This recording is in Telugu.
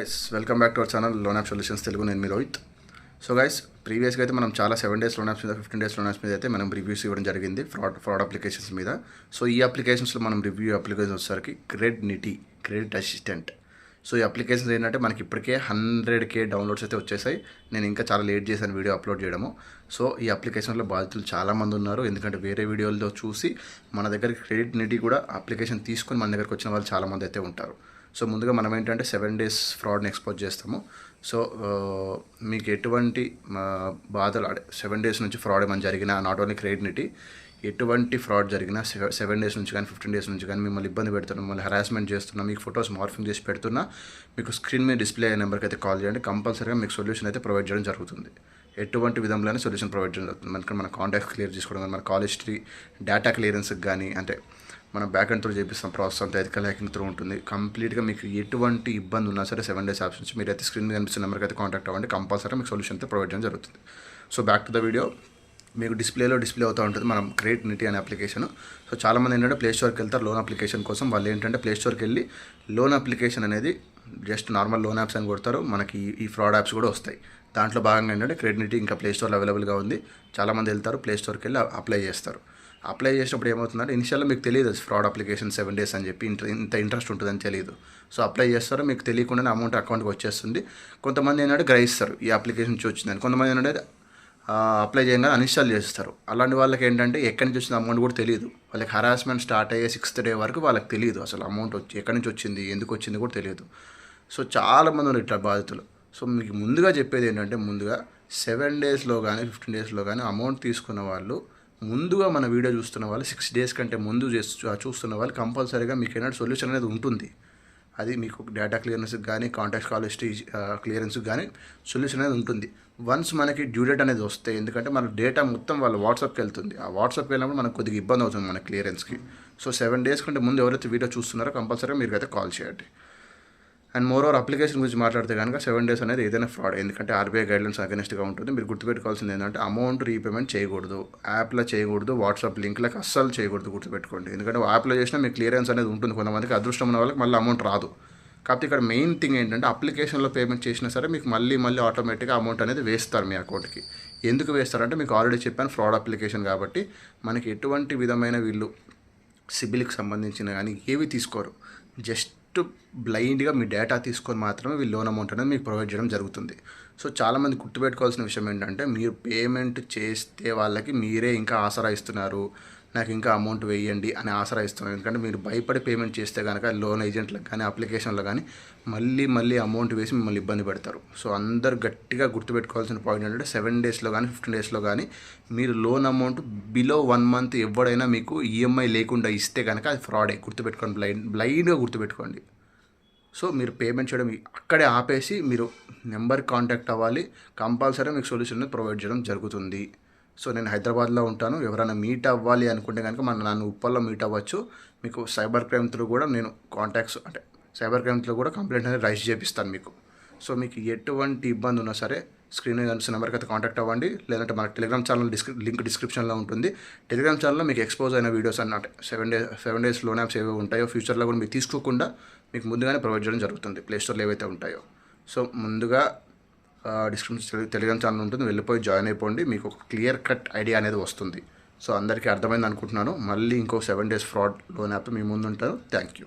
Guys welcome back to our channel loan app solutions Telugu నేను మీ రోహిత్. సో గైస్ ప్రీవియస్గా అయితే మనం చాలా సెవెన్ డేస్ లోన్ యాప్స్ మీద ఫిఫ్టీన్ డేస్ లోన్ యాప్స్ మీద అయితే మనం రివ్యూస్ ఇవ్వడం జరిగింది ఫ్రాడ్ ఫ్రాడ్ అప్లికేషన్స్ మీద. సో ఈ అప్లికేషన్స్లో మనం రివ్యూ అప్లికేషన్ వచ్చేసరికి క్రెడిట్ నిటీ క్రెడిట్ అసిస్టెంట్ సో ఈ అప్లికేషన్స్ ఏంటంటే మనకి ఇప్పటికే హండ్రెడ్ కే డౌన్లోడ్స్ అయితే వచ్చేసాయి. నేను ఇంకా చాలా లేట్ చేశాను వీడియో అప్లోడ్ చేయడము. సో ఈ అప్లికేషన్లో బాధితులు చాలామంది ఉన్నారు. ఎందుకంటే వేరే వీడియోలతో చూసి మన దగ్గరికి క్రెడిట్ నిటీ కూడా అప్లికేషన్ తీసుకొని మన దగ్గరికి వచ్చిన వాళ్ళు చాలామంది అయితే ఉంటారు. సో ముందుగా మనం ఏంటంటే సెవెన్ డేస్ ఫ్రాడ్ని ఎక్స్పోజ్ చేస్తాము. సో మీకు ఎటువంటి బాధలు సెవెన్ డేస్ నుంచి ఫ్రాడ్ ఏమైనా జరిగినా నాట్ ఓన్లీ క్రెడిట్ నిటీ ఎటువంటి ఫ్రాడ్ జరిగినా సెవెన్ డేస్ నుంచి కానీ ఫిఫ్టీన్ డేస్ నుంచి కానీ మిమ్మల్ని ఇబ్బంది పెడుతున్నా మిమ్మల్ని హరాస్మెంట్ చేస్తున్నా మీకు ఫొటోస్ మార్ఫింగ్ చేసి పెడుతున్నా మీకు స్క్రీన్ మీద డిస్ప్లే అయ్యే నెంబర్కి అయితే కాల్ చేయండి. కంపల్సరీగా మీకు సొల్యూషన్ అయితే ప్రొవైడ్ చేయడం జరుగుతుంది. ఎటువంటి విధంలోనే సొల్యూషన్ ప్రొవైడ్ చేయడం జరుగుతుంది. మనకి మన కాంటాక్ట్ క్లియర్ చేసుకోవడం కానీ మన కాల్ హిస్టరీ డేటా క్లియరెన్స్కి కానీ అంటే మన బ్యాక్ అండ్ త్రూ చేపిస్తాం ప్రాసెస్ అంతా ఎథికల్ హ్యాకింగ్ త్రూ ఉంటుంది. కంప్లీట్గా మీకు ఎటువంటి ఇబ్బంది ఉన్నా సరే సెవెన్ డేస్ ఆప్షన్స్ మీరు మీరైతే స్క్రీన్ మీద కనిపిస్తున్న నెంబర్కి అయితే కాంటాక్ట్ అవ్వండి. కంపల్సరీ మీకు సొల్యూషన్ అయితే ప్రొవైడ్ చేయడం జరుగుతుంది. So back to the video మీకు డిస్ప్లేలో డిస్ప్లే అవుతూ ఉంటుంది. మనం క్రియేట్ నిటీ అనే అప్లికేషన్ సో చాలామంది ఏంటంటే ప్లే స్టోర్కి వెళ్తారు లోన్ అప్లికేషన్ కోసం. వాళ్ళు ఏంటంటే ప్లే స్టోర్కి వెళ్ళి లోన్ అప్లికేషన్ అనేది జస్ట్ నార్మల్ లోన్ యాప్స్ అని కొడతారు. మనకి ఈ- ఫ్రాడ్ యాప్స్ కూడా వస్తాయి. దాంట్లో భాగంగా ఏంటంటే క్రెడిట్ నిటీ ఇంకా ప్లే స్టోర్లో అవైలబుల్గా ఉంది. చాలామంది వెళ్తారు ప్లే స్టోర్కి వెళ్ళి అప్లై చేస్తారు. అప్లై చేసినప్పుడు ఏమవుతుందంటే ఇనిషియల్లో మీకు తెలియదు ఫ్రాడ్ అప్లికేషన్ సెవెన్ డేస్ అని చెప్పి ఇంత ఇంత ఇంట్రెస్ట్ ఉంటుందని తెలియదు. సో అప్లై చేస్తారు. మీకు తెలియకుండానే అమౌంట్ అకౌంట్కి వచ్చేస్తుంది. కొంతమంది ఏంటంటే గ్రహిస్తారు. ఈ అప్లికేషన్ నుంచి వచ్చిందని కొంతమంది ఏంటంటే అప్లై చేయగానే అన్ఇన్స్టాల్ చేస్తారు. అలాంటి వాళ్ళకి ఏంటంటే ఎక్కడి నుంచి వచ్చిన అమౌంట్ కూడా తెలియదు. వాళ్ళకి హరాస్మెంట్ స్టార్ట్ అయ్యే సిక్స్త్ డే వరకు వాళ్ళకి తెలియదు అసలు అమౌంట్ వచ్చి ఎక్కడి నుంచి వచ్చింది ఎందుకు వచ్చింది కూడా తెలియదు. సో చాలామంది ఉన్నారు ఇట్లా బాధితులు. సో మీకు ముందుగా చెప్పేది ఏంటంటే ముందుగా సెవెన్ డేస్లో కానీ ఫిఫ్టీన్ డేస్లో కానీ అమౌంట్ తీసుకున్న వాళ్ళు ముందుగా మన వీడియో చూస్తున్న వాళ్ళు సిక్స్ డేస్ కంటే ముందు చేస్తూ చూస్తున్న వాళ్ళు కంపల్సరీగా మీకు ఏంటంటే సొల్యూషన్ అనేది ఉంటుంది. అది మీకు డేటా క్లియరెన్స్కి కానీ కాంటాక్ట్ కాల్ హిస్టరీ క్లియరెన్స్కి కానీ సొల్యూషన్ అనేది ఉంటుంది. వన్స్ మనకి డ్యూ డేట్ అనేది వస్తే ఎందుకంటే మన డేటా మొత్తం వాళ్ళ వాట్సాప్కి వెళ్తుంది. ఆ వాట్సాప్కి వెళ్ళినప్పుడు మనకు కొద్దిగా ఇబ్బంది అవుతుంది మన క్లియరెన్స్కి సో సెవెన్ డేస్ కంటే ముందు ఎవరైతే వీడియో చూస్తున్నారో కంపల్సరీగా మీరు అయితే కాల్ చేయండి. అండ్ మోర్ ఓవర్ అప్లికేషన్ గురించి మాట్లాడితే కనుక సెవెన్ డేస్ అనేది ఏదైనా ఫ్రాడ్ ఎందుకంటే ఆర్బీఐ గైడ్లైన్స్ అగెనిస్ట్గా ఉంటుంది. మీరు గుర్తుపెట్టుకోవాల్సింది ఏంటంటే అమౌంట్ రీపేమెంట్ చేయకూడదు. యాప్లో చేయకూడదు. వాట్సాప్ లింక్లకు అస్సలు చేయకూడదు గుర్తుపెట్టుకోండి. ఎందుకంటే యాప్లో చేసినా మీకు క్లియరెన్స్ అనేది ఉంటుంది. కొంతమందికి అదృష్టం ఉన్న వాళ్ళకి మళ్ళీ అమౌంట్ రాదు. కాబట్టి ఇక్కడ మెయిన్ థింగ్ ఏంటంటే అప్లికేషన్లో పేమెంట్ చేసినా సరే మీకు మళ్ళీ మళ్ళీ ఆటోమేటిక్గా అమౌంట్ అనేది వేస్తారు మీ అకౌంట్కి ఎందుకు వేస్తారంటే మీకు ఆల్రెడీ చెప్పాను ఫ్రాడ్ అప్లికేషన్ కాబట్టి మనకి ఎటువంటి విధమైన వీళ్ళు సిబిల్కి సంబంధించిన కానీ ఏవి తీసుకోరు. జస్ట్ బ్లైండ్గా మీ డేటా తీసుకొని మాత్రమే వీళ్ళు లోన్ అమౌంట్ అనేది మీకు ప్రొవైడ్ చేయడం జరుగుతుంది. సో చాలామంది గుర్తుపెట్టుకోవాల్సిన విషయం ఏంటంటే మీరు పేమెంట్ చేస్తే వాళ్ళకి మీరే ఇంకా ఆసరా ఇస్తున్నారు. నాకు ఇంకా అమౌంట్ వేయండి అని ఆసరా ఇస్తాం ఎందుకంటే మీరు భయపడి పేమెంట్ చేస్తే కనుక లోన్ ఏజెంట్లకు కానీ అప్లికేషన్లో కానీ మళ్ళీ మళ్ళీ అమౌంట్ వేసి మిమ్మల్ని ఇబ్బంది పెడతారు. సో అందరు గట్టిగా గుర్తుపెట్టుకోవాల్సిన పాయింట్ ఏంటంటే సెవెన్ డేస్లో కానీ ఫిఫ్టీన్ డేస్లో కానీ మీరు loan amount below one month ఎవడైనా మీకు ఈఎంఐ లేకుండా ఇస్తే కనుక అది ఫ్రాడే గుర్తుపెట్టుకోండి బ్లైండ్ బ్లైండ్గా గుర్తుపెట్టుకోండి. సో మీరు పేమెంట్ చేయడం అక్కడే ఆపేసి మీరు నెంబర్ కాంటాక్ట్ అవ్వాలి. కంపల్సరీ మీకు సొల్యూషన్ ప్రొవైడ్ చేయడం జరుగుతుంది. సో నేను హైదరాబాద్లో ఉంటాను. ఎవరైనా మీట్ అవ్వాలి అనుకుంటే కనుక మన నన్ను ఉప్పల్లో మీట్ అవ్వచ్చు. మీకు సైబర్ క్రైమ్ త్రూ కూడా నేను కాంటాక్ట్స్ అంటే సైబర్ క్రైమ్ త్రూ కూడా కంప్లైంట్ అనేది రైజ్ చేపిస్తాను మీకు. సో మీకు ఎటువంటి ఇబ్బంది ఉన్నా సరే స్క్రీన్ కనిపిస్తున్న నెంబర్కి అయితే కాంటాక్ట్ అవ్వండి. లేదంటే మన టెలిగ్రామ్ ఛానల్ డిస్క్రి లింక్ డిస్క్రిప్షన్లో ఉంటుంది. టెలిగ్రామ్ ఛానల్లో మీకు ఎక్స్పోజ్ అయిన వీడియోస్ అన్నట్టు seven days seven days loan apps ఏవో ఉంటాయో ఫ్యూచర్లో కూడా మీకు తీసుకోకుండా మీకు ముందుగానే ప్రొవైడ్ చేయడం జరుగుతుంది. ప్లే స్టోర్లో ఏవైతే ఉంటాయో. సో ముందుగా డిస్క్రిప్షన్ టెలిగ్రామ్ ఛానల్ ఉంటుంది. వెళ్ళిపోయి జాయిన్ అయిపోండి. మీకు ఒక క్లియర్ కట్ ఐడియా అనేది వస్తుంది. సో అందరికీ అర్థమైంది అనుకుంటున్నాను మళ్ళీ ఇంకో seven days fraud loan app మీ ముందు ఉంటాను థ్యాంక్ యూ